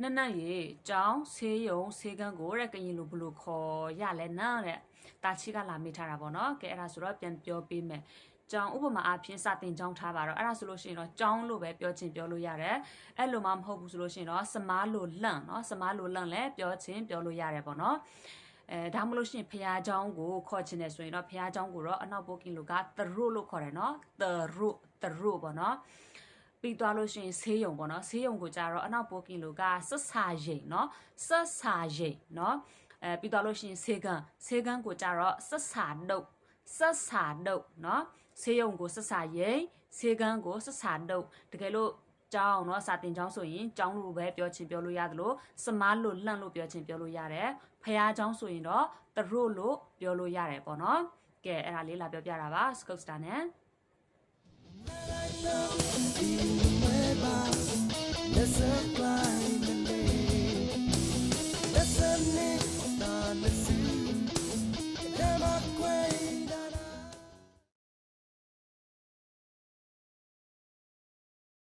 နက်နက်ရေကြောင်းဆေးရုံဆေးကန်းကိုတဲ့ကရင်လိုဘယ်လိုခေါ်ရလဲနားတဲ့တာချီကလာမေးထားတာပေါ့နော်ကဲအဲ့ဒါဆိုတော့ပြန်ပြောပေးမယ်ကြောင်းဥပမာအဖြစ်စတင်ကြောင်းထားပါတော့အဲ့ဒါဆိုလို့ရှိရင်တော့ကြောင်းလို့ပဲပြောချင်ပြောလို့ရတယ်အဲ့လိုမှမဟုတ်ဘူးဆိုလို့ရှိရင်တော့စမားလိုလန့်เนาะစမားလိုလန့်လည်းပြောချင်ပြောလို့ရတယ်ပေါ့နော်အဲဒါမှမလို့ရှိရင်ဖះเจ้าကိုခေါ်ချင်တယ်ဆိုရင်တော့ဖះเจ้าကိုတော့အနောက်ပိုကင်လိုကသရုလို့ခေါ်တယ်เนาะသရုသရုပေါ့နော် ပြီးသွားလို့ရှိရင်ဆေးရုံပေါ့နော်ဆေးရုံကိုကြတော့အနောက်ပိုကင်လိုကဆက်စာရိတ်เนาะဆက်စာရိတ်เนาะအဲပြီးသွားလို့ရှိရင်ဆေးကန်ဆေးကန်ကိုကြတော့ဆက်စာဒုတ်ဆက်စာဒုတ်เนาะဆေးရုံကိုဆက်စာရိတ်ဆေးကန်ကိုဆက်စာဒုတ်တကယ်လို့ကျောင်းเนาะစာတင်ကျောင်းဆိုရင်ကျောင်းလို့ပဲပြောချင်ပြောလို့ရတယ်လို့စမားလို့လှန့်လို့ပြောချင်ပြောလို့ရတယ်ဖះကျောင်းဆိုရင်တော့တရုလို့ပြောလို့ရတယ်ပေါ့နော်ကဲအဲ့ဒါလေးလာပြောပြတာပါ scope star နဲ့ listen.